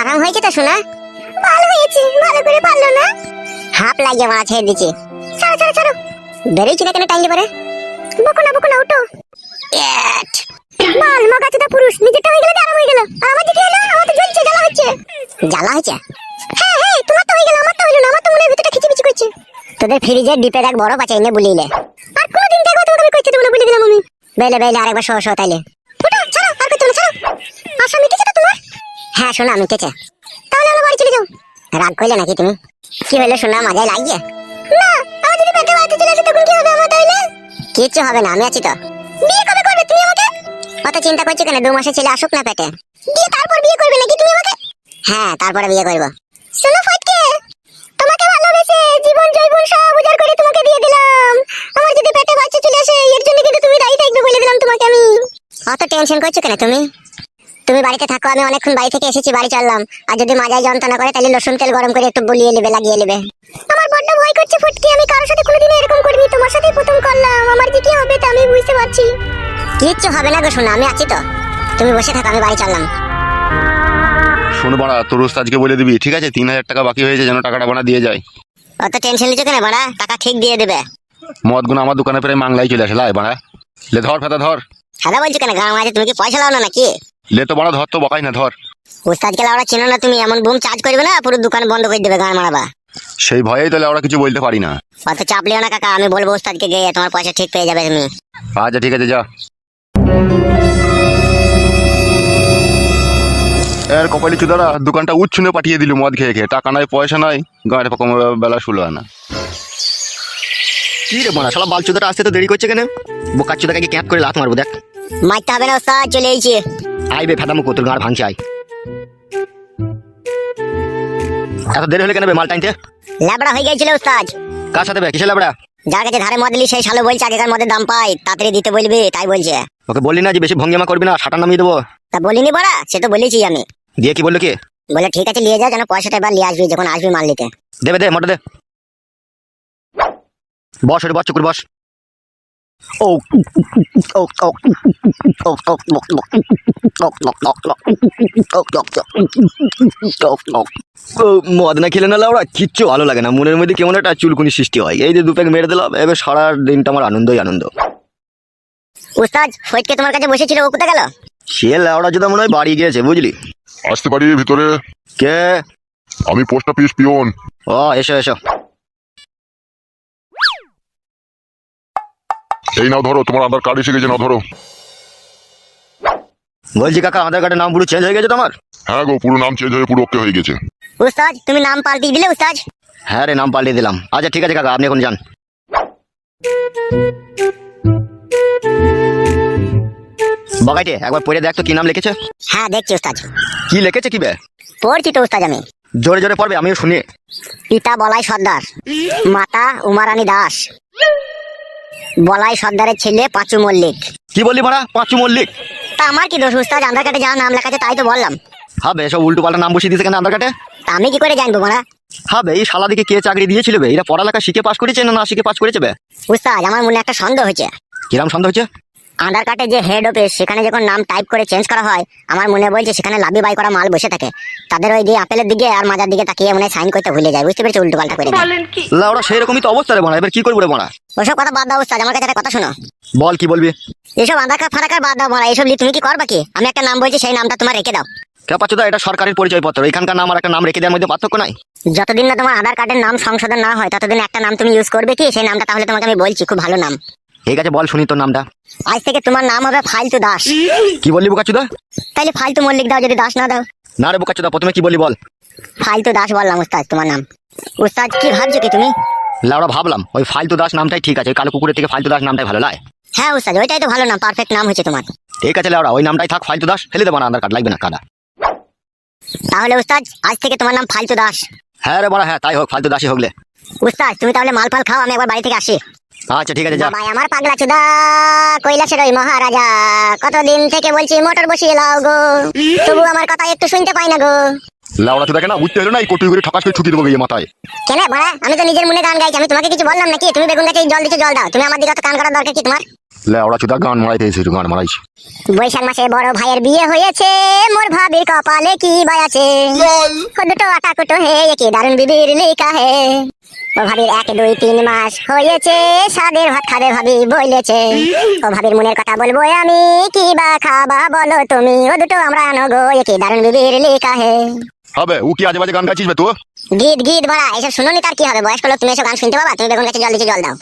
আরাম হয়েছে তো শোনা ভালো হয়েছে, ভালো করে পারল না। হাফ লাগিয়ে মারা ছেড়ে দিচ্ছি ছাড়ো ছাড়ো ছাড়ো। বেরোইছি না কেন টাইম পরে বকো না বকো না, উঠো। এট মাল মগাচোদা পুরুষ, নিজেরটা হয়ে গেলে তো আরাম হয়ে গেল। আমার দিকে হলো, আমার তো জ্বলছে, জ্বালা হচ্ছে। জ্বালা হচ্ছে হ্যাঁ হ্যাঁ তোমার তো হয়ে গেল, আমার তো হইল না, আমার তো মনে ভিতরটা খিচিমিচি করছে। তোদের ফ্রিজের ডিপের এক বড় বাচ্চা এনে বুলিলে। আর কোনোদিন দেখো তোমাকে আমি দেবো না, বলে দিলাম আমি। বেলে বেলে, আরেকবার সহ সহ তাইলে। ওটা ছাড়ো, আর করতে না, ছাড়ো। তো তোমার হ্যাঁ শোনা মিটেছে তাহলে আমরা বাড়ি চলে যাও। রাগ করলে নাকি তুমি? কি হলো শোনা মাজায় লাগিয়ে? না আমার যদি পেটে বাড়িতে চলে আসে তখন কি হবে আমার তাইলে কিচ্ছু হবে না আমি আছি তো। বিয়ে কবে করবে তুমি আমাকে? অত চিন্তা করছ কেন? দু মাসের ছেলে আসুক না পেটে। দিয়ে তারপর বিয়ে করবে নাকি তুমি আমাকে? হ্যাঁ তারপরে বিয়ে করব। শোনো ফটকে। তোমাকে ভালোবেসে জীবন জৈবন সব উজাড় করে তোমাকে দিয়ে দিলাম। আমার যদি পেটে বাচ্চা চলে আসে এর জন্য কিন্তু তুমি দায়ী থাকবে বলে দিলাম তোমাকে আমি। অত টেনশন করছ কেন তুমি? তুমি বাড়িতে থাকো আমি অনেকক্ষণ বাড়ি থেকে এসেছি বাড়ি চললাম। আর যদি মাজায় যন্ত্রণা করে তাহলে রসুন তেল গরম করে একটু বলিয়ে নেবে লাগিয়ে নেবে। আমার বড্ড ভয় করছে ফুটকি আমি কারোর সাথে কোনোদিন এরকম করিনি তোমার সাথেই প্রথম করলাম। আমার যে কি হবে তা আমি বুঝতে পারছি। কিচ্ছু হবে না গো শোনা আমি আছি তো। তুমি বসে থাকো আমি বাড়ি চললাম। শোনো বাড়া তোর ওস্তাদকে বলে দিবি ঠিক আছে? তিন হাজার টাকা বাকি হয়েছে যেন টাকাটা বানা দিয়ে যায়। অত টেনশন নিচ্ছ কেন বাড়া? টাকা ঠিক দিয়ে দেবে। মদ গুণ আমার দোকানে প্রায় মাংলাই চলে আসে লাই বাড়া। লে ধর ফেতা ধর। সাদা বলছো কেন গান মাঝে তুমি কি পয়সা লাও না নাকি? লে তো বাড়া ধর তো বকাই না ধর। উস্তাদকে লাউড়া চিনো না তুমি এমন বুম চার্জ করবে না পুরো দোকান বন্ধ করে দেবে গান মারাবা। সেই ভয়েই তাহলে আমরা কিছু বলতে পারি না। অত চাপ লিও না কাকা আমি বলব উস্তাদকে গিয়ে তোমার পয়সা ঠিক পেয়ে যাবে তুমি। আচ্ছা ঠিক আছে যা। এর কপালি চুদারা দোকানটা উচ্ছনে পাঠিয়ে দিল মদ খেয়ে খেয়ে। টাকা নাই পয়সা নাই গাঁয়ের পকম বেলা শুলো না। কি রে বোনা শালা বালচুদাটা আসতে তো দেরি করছে কেন? বোকার চুদাকে ক্যাপ করে লাথ মারবো দেখ। মারতে হবে না উস্তাদ চলে এসেছি। আইবে ফেদা মুখ তোর গাঁড় ভাঙছে আই। এত দেরি হলে কেন বে মাল টাইনতে ল্যাবড়া হয়ে গেছিল উস্তাদ। কার সাথে বে? কিসে লাবড়া যার কাছে ধারে মদ সেই শালো বলছে আগেকার মদের দাম পাই তাড়াতাড়ি দিতে বলবি তাই বলছে। ওকে বললি না যে বেশি ভঙ্গিমা করবি না সাটা নামিয়ে দেবো? তা বলিনি বড়া সে তো বলেছি আমি। দিয়ে কি বলল কি? বলে ঠিক আছে নিয়ে যাও যেন পয়সাটা এবার নিয়ে আসবি যখন আসবি মাল নিতে। দেবে দে মোটা দে। বস ওরে বস চুকুর বস। ও ও ও ও ও মদ না খেলে না লাউড়া কিচ্ছু ভালো লাগে না। মনের মধ্যে কেমন একটা চুলকুনি সৃষ্টি হয়। এই যে দু প্যাক মেরে দিলাম এবার সারা দিনটা আমার আনন্দই আনন্দ। উস্তাদ তোমার কাছে বসেছিল ও কোথায় গেল? সে লাউড়া যদি মনে হয় বাড়ি গিয়েছে বুঝলি? আসতে পারি ভিতরে? কে? আমি পোস্ট অফিস পিওন। ও এসো এসো। এই নাও ধরো তোমার আধার কার্ড এসে গেছে নাও ধরো। বলছি কাকা আধার কার্ডের নাম পুরো চেঞ্জ হয়ে গেছে তোমার? হ্যাঁ গো পুরো নাম চেঞ্জ হয়ে পুরো ওকে হয়ে গেছে। উস্তাদ তুমি নাম পাল্টিয়ে দিলে উস্তাদ? হ্যাঁ রে নাম পাল্টে দিলাম। আচ্ছা ঠিক আছে কাকা আপনি এখন যান। বগাইটে একবার পড়ে দেখ তো কি নাম লিখেছে। হ্যাঁ দেখছি উস্তাদ। কি লিখেছে কি বে? পড়ছি তো উস্তাদ আমি। জোরে জোরে পড়বে আমিও শুনি। পিতা বলাই সর্দার। মাতা উমারানী দাস। বলাই সর্দারের ছেলে পাঁচু মল্লিক। কি বললি ভাড়া? পাঁচু মল্লিক? তা আমার কি দোষ উস্তাদ? আধার কার্ডে যা নাম লেখা আছে তাই তো বললাম। হবে সব উল্টো পাল্টা নাম বসিয়ে দিয়েছে কেন আধার কার্ডে? তা আমি কি করে জানব মারা হবে এই শালা দিকে কে চাকরি দিয়েছিল বে? এরা পড়ালেখা শিখে পাস করেছে না না শিখে পাস করেছে বে? উস্তাদ আমার মনে একটা সন্দেহ হয়েছে। কিরাম সন্দেহ হচ্ছে আধার কার্ডে যে হেড অফিস সেখানে যখন নাম টাইপ করে চেঞ্জ করা হয় আমার মনে বলছে সেখানে লাভি বাই করা মাল বসে থাকে। তাদের ওই দিয়ে আপেলের দিকে আর মাজার দিকে তাকিয়ে মনে সাইন করতে ভুলে যায়। বুঝতে পেরেছি? উল্টো পাল্টা করে লাউড়া সেই তো অবস্থা রে বোনা এবার কি করব রে বোনা ওসব কথা বাদ দাও উস্তাদ আমার কাছে একটা কথা শোনো। বল কি বলবি? এসব আধার কার্ড ফাধার কার্ড বাদ দাও মারা। এসব নিয়ে তুমি কি করবা কি? আমি একটা নাম বলছি সেই নামটা তোমার রেখে দাও। কে পাচ্ছ তো এটা সরকারের পরিচয় পত্র এখানকার নাম আর একটা নাম রেখে দেওয়ার মধ্যে পার্থক্য নাই? যতদিন না তোমার আধার কার্ডের নাম সংশোধন না হয় ততদিন একটা নাম তুমি ইউজ করবে কি? সেই নামটা তাহলে তোমাকে আমি বলছি খুব ভালো নাম। ঠিক আছে বল শুনি তোর নামটা। আজ থেকে তোমার নাম হবে ফালতু দাস। কি বললি বোকাচুদা? তাইলে ফালতু মল্লিক দাও যদি দাস না দাও। না রে বোকাচুদা প্রথমে কি বললি বল। ফালতু দাস বললাম উস্তাদ তোমার নাম। উস্তাদ কি ভাবছ কি তুমি? লাউড়া ভাবলাম ওই ফালতু দাস নামটাই ঠিক আছে কালো কুকুরের থেকে ফালতু দাস নামটাই ভালো লাগে হ্যাঁ উস্তাদ ওইটাই তো ভালো নাম পারফেক্ট নাম হয়েছে তোমার। ঠিক আছে লাউড়া ওই নামটাই থাক ফালতু দাস ফেলে দেবো না আধার কার্ড লাগবে না কাদা। তাহলে উস্তাদ আজ থেকে তোমার নাম ফালতু দাস। হ্যাঁ রে বড়া হ্যাঁ তাই হোক ফালতু দাসই হোকলে উস্তাদ তুমি তাহলে মাল ফাল খাও আমি একবার বাড়ি থেকে আসি। আচ্ছা ঠিক আছে যা। ভাই আমার পাগলা চুদা কৈলাসের ওই মহারাজা। কতদিন থেকে বলছি মোটর বসিয়ে লাও গো। তবু আমার কথা একটু শুনতে পাই না গো। লাউড়া তো দেখে না বুঝতে হলো না এই কোটি করে ঠকাস করে ছুটি দেবো গিয়ে মাথায়। কেন? বড়া আমি তো নিজের মনে গান গাইছি আমি তোমাকে কিছু বললাম নাকি? তুমি বেগুন গাছে জল দিচ্ছ জল দাও। তুমি আমার দিকে কান করার দরকার কি তোমার? লেওড়া চুদা গান মারাইতে এসেছি গান মারাইছি। বৈশাখ মাসে বড় ভাইয়ের বিয়ে হয়েছে মোর ভাবির কপালে কি বাই আছে? ও দুটো আটা কুটো হে কি দারুণ বিবির লিকা হে। ও ভাবির এক দুই তিন মাস হয়েছে সাদের ভাত খাবে ভাবি বইলেছে ও ভাবির মনের কথা বলব আমি কি বা খাবা বলো তুমি? ও দুটো আমরা নগো কি দারুণ বিবির লিকা হে। হবে ও কি আজে বাজে গান গাইছিস বে তো গীত গীত ভরা এসব শুনুনি তার কি হবে? বয়স্ক লোক তুমি এসব গান শুনতে পাবা? তুমি বেগুন গাছে জল দিচ্ছে জল দাও।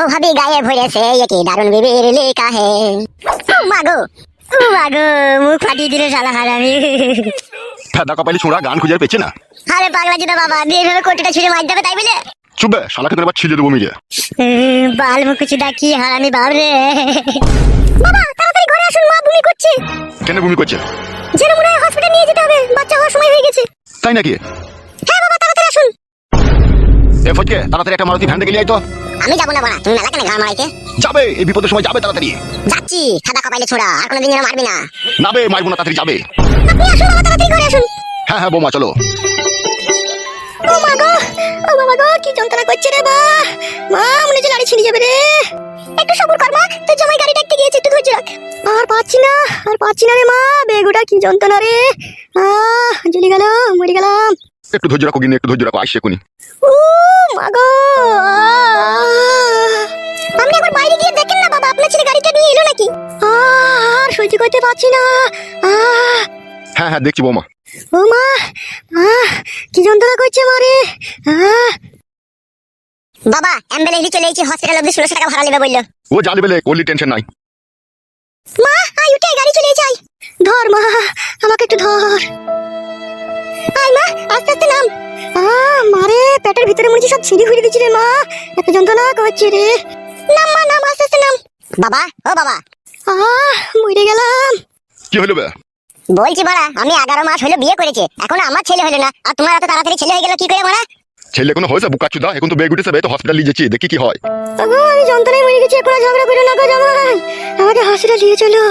ও ভাবি গায়ে ভরেছে কি দারুণ বিবির লিকা হে মাগো ও মাগো মুখ ফাটিয়ে দিলে শালা হারামি। ফেদা কপালি ছোঁড়া গান খুঁজে পেয়েছে না? আরে পাগলা জিদা বাবা দিয়ে ভেবে কোটিটা ছুঁড়ে মার দেবে তাই বলে? চুপবে শালাকে তোর ছিলে দেবো মিলে বাল মুখুচিদা কি হারামি বাপ রে। বাবা তাড়াতাড়ি ঘরে আসুন মা বমি করছে। কেন ভূমি করছে? যেন মনে হয় হসপিটাল নিয়ে যেতে হবে বাচ্চা হওয়ার সময় হয়ে গেছে। তাই নাকি? হ্যাঁ বাবা তাড়াতাড়ি আসুন। এ ফটকে তাড়াতাড়ি একটা মারুতি ভ্যান থেকে নিয়ে আয় তো। আমি যাব না বাড়া। তুমি মেলা কেন ঘর মারাইতে? যাবে এই বিপদের সময় যাবে তাড়াতাড়ি। যাচ্ছি খাদা কপাইলে ছোড়া আর কোনোদিন যেন মারবি না। নাবে মারবো না তাড়াতাড়ি যাবে। আপনি আসুন বাবা তাড়াতাড়ি ঘরে আসুন। হ্যাঁ হ্যাঁ বৌমা চলো। ও মা গো ও বাবা গো কি যন্ত্রণা করছে রে মা মা মনে হচ্ছে গাড়ি ছিঁড়ে যাবে রে। একটু সবুর কর মা তোর জামাই গাড়ি ডাকতে গিয়েছে একটু ধৈর্য রাখ। আর পাচ্ছি না আর পাচ্ছি না রে মা বেগুটা কি যন্ত্রণা রে। আহ জ্বলে গেল মরে গেলাম। একটু ধৈর্য রাখো কিনে একটু ধৈর্য রাখো আসছে কোনি ও মা গো! আপনি একবার বাইরে গিয়ে দেখেন না বাবা আপনার ছেলে গাড়িটা নিয়ে এলো নাকি? আর সহ্য করতে পারছি না। হ্যাঁ হ্যাঁ দেখছি বৌমা। ও মা কি যন্ত্রণা করছে মারে বাবা অ্যাম্বুলেন্স চলে এসেছি হসপিটাল অব্দি ষোলোশো টাকা ভাড়া নেবে বলল। ও জানবে বেলে করলি টেনশন নাই। মা আই উঠে গাড়ি চলে যাই। ধর মা আমাকে একটু ধর। আয় মা আস্তে আস্তে নাম। আ মারে পেটের ভিতরে মনে সব ছিঁড়ি ফুড়ি দিচ্ছে রে মা। এত যন্ত্রণা করছে রে? নাম মা নাম আস্তে আস্তে নাম। বাবা ও বাবা। আহ মরে গেলাম। কি হলো বে? বলছি মারা আমি এগারো মাস হলো বিয়ে করেছে। এখন আমার ছেলে হলো না। আর তোমার এত তাড়াতাড়ি ছেলে হয়ে গেল কি করে মারা ছেলে কোনো হয়েছে বুকা চুদা? এখন তো বেগ উঠেছে বে তো হসপিটাল নিয়ে যাচ্ছি দেখি কি হয়। আমি যন্ত্রণায় মরে গেছি এখন ঝগড়া করো না গো জামাই। আমাকে হসপিটাল নিয়ে চলো।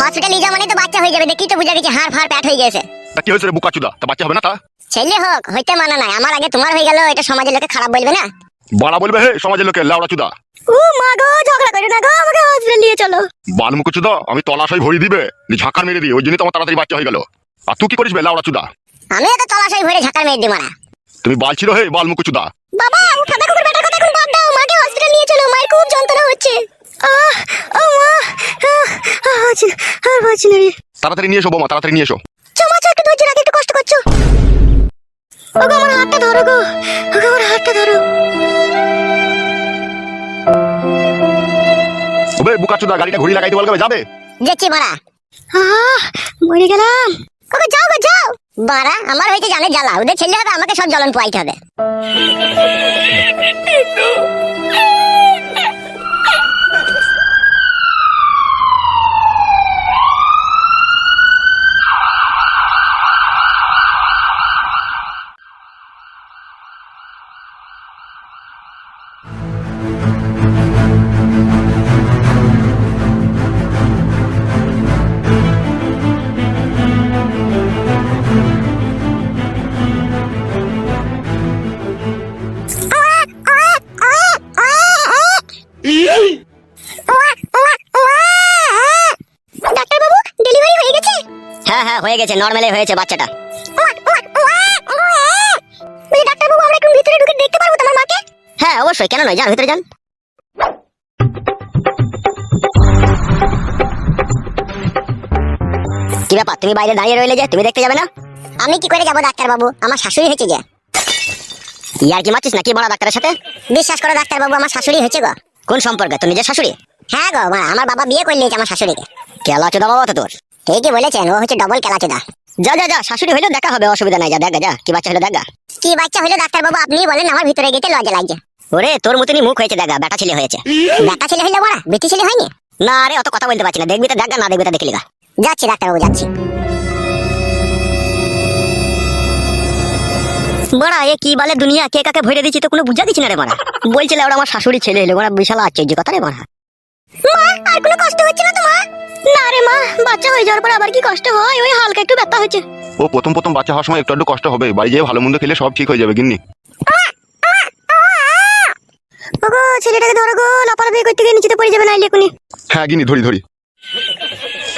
হসপিটাল নিয়ে যাওয়া মানে তো বাচ্চা হয়ে যাবে দেখি তো বুঝা গেছে হাড় ফাড় প্যাট হয়ে গেছে। তা কি হয়েছে রে বুকা চুদা তা বাচ্চা হবে না তা? ছেলে হোক হইতে মানা নাই। আমার আগে তোমার হয়ে গেল এটা সমাজের লোকে খারাপ বলবে না? বাড়া বলবে হে সমাজের লোকে লাউড়া চুদা ও মা গো ঝগড়া করো না গো আমাকে হসপিটাল নিয়ে চলো। বালমুখ চুদা আমি তলাশাই ভরি দিবে নি ঝাঁকার মেরে দিই ওই জন্যই তোমার তাড়াতাড়ি বাচ্চা হয়ে গেল। আর তুই কি করিস বে লাউড়া চুদা আমি তো তলাশাই ভরে ঝাঁকার মেয়ে দিই মারা। তুমি বাল ছিল হে বালমুখ চুদা বাবা ও ফাদা কুকুর বেটার কথা এখন বাদ দাও মাকে হসপিটাল নিয়ে চলো মায়ের খুব যন্ত্রণা হচ্ছে। আহ ও মা না, আর পারছি না রে। তাড়াতাড়ি নিয়ে এসো বৌমা তাড়াতাড়ি নিয়ে এসো। চমাচো একটু ধৈর্য রাখ একটু কষ্ট করছ। ওগো আমার হাতটা ধরো গো। ওগো আমার হাতটা ধরো। ওবে বুকা চুদা গাড়িটা ঘুরি লাগাইতে বলবে যাবে? যাচ্ছি মারা আহ মরে গেলাম। ওকে যাও গো যাও। বাড়া আমার হয়েছে জানে জ্বালা। ওদের ছেলে হবে আমাকে সব জ্বলন পোয়াইতে হবে। হ্যাঁ গেছে নর্মালি হয়েছে বাচ্চাটা। ডাক্তার বাবু আমরা একটু ভিতরে ঢুকে দেখতে পারব তোমার মাকে? হ্যাঁ অবশ্যই কেন নয় যান ভিতরে যান। কি ব্যাপার তুমি বাইরে দাঁড়িয়ে রইলে যে তুমি দেখতে যাবে না? আমি কি করে যাব ডাক্তার বাবু আমার শাশুড়ি হয়েছে যে ইয়ার কি মারছিস নাকি বড় ডাক্তারের সাথে? বিশ্বাস করো ডাক্তার বাবু আমার শাশুড়ি হয়েছে গো। কোন সম্পর্কে? তোর নিজের শাশুড়ি? হ্যাঁ গো আমার বাবা বিয়ে করে নিয়েছে আমার শাশুড়িকে। কেলা চোদা বাবা তো তোর। ঠিকই বলেছেন ও হচ্ছে ডবল কেলাচোদা যা যা যা শাশুড়ি হইলেও দেখা হবে অসুবিধা নাই যা দেখা যা কি বাচ্চা হলো দেখা। কি বাচ্চা হলো ডাক্তার বাবু আপনি বলেন আমার ভিতরে গেতে লজ্জা লাগছে। ওরে তোর মতনই মুখ হয়েছে দেখা বেটা ছেলে হয়েছে। বেটা ছেলে হইল বড়া বেটি ছেলে হয়নি? না আরে অত কথা বলতে পারছি না দেখবি তো দেখা না দেখবি তো দেখলি গা যাচ্ছি ডাক্তার বাবু যাচ্ছি। বড়া এ কি বলে দুনিয়া কে কাকে ভরে দিচ্ছি তো কোনো বুঝা দিচ্ছি না রে বড়া। বলছিল ওরা আমার শাশুড়ি ছেলে এলো ওরা বিশাল আশ্চর্য কথা রে বড়া। মা আর কোনো কষ্ট হচ্ছে না তোমার না রে মা বাচ্চা হয়ে যাওয়ার পর আবার কি কষ্ট হয়? ওই হালকা একটু ব্যথা হচ্ছে ও প্রথম প্রথম বাচ্চা হওয়ার সময় একটু একটু কষ্ট হবে। বাড়ি যেয়ে ভালো মন্দ খেলে সব ঠিক হয়ে যাবে গিন্নি। ও গো ছেলেটাকে ধরো গো লাপালাপি করতে গিয়ে নিচেতে পড়ে যাবে না এখনই হ্যাঁ গিনি ধরি ধরি।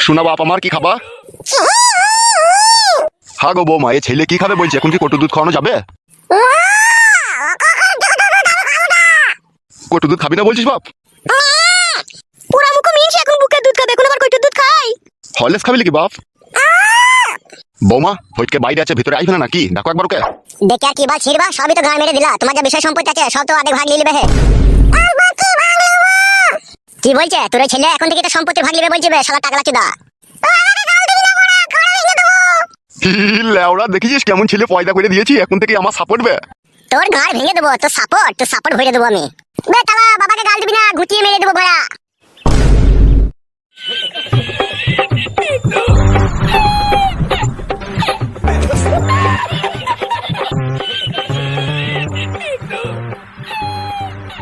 শোনা বাপ আমার কি খাবা? হ্যাঁ গো বৌমা এ ছেলে কি খাবে বলছে? এখন কি কটু দুধ খাওয়ানো যাবে? কটু দুধ খাবি না বলছিস বাপ? পুরা মুখ মিনছে এখন বুকের দুধ খাবে এখন আবার কইটু দুধ খাই হরলেস খাবি নাকি বাপ? বৌমা ফটকে বাইরে আছে ভিতরে আইবে না নাকি? দেখো একবার ওকে। দেখে আর কি বল ছিড়বা সবই তো গান মেরে দিলা। তোমার যা বিষয় সম্পত্তি আছে সব তো ভাগ নিয়ে হে। কি বলছে? তোর ছেলে এখন থেকে তো সম্পত্তির ভাগ নেবে বলছে বে, শালা টাকলা চুদা হি, লেওড়া দেখেছিস কেমন ছেলে পয়দা করে দিয়েছি এখন থেকে আমার সাপোর্ট বে? তোর ভেঙে দেবো তোর সাপোর্ট তোর সাপোর্ট ভরে দেবো আমি। বে তালা বাবাকে গাল দিবি না ঘুটিয়ে মেরে দেবো ভরা Então...